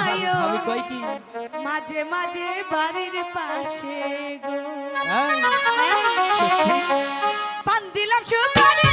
যাইও আমি কই কি? মাঝে মাঝে বাড়ির পাশে গো। হ্যাঁ? পান দিলাম সুপারি।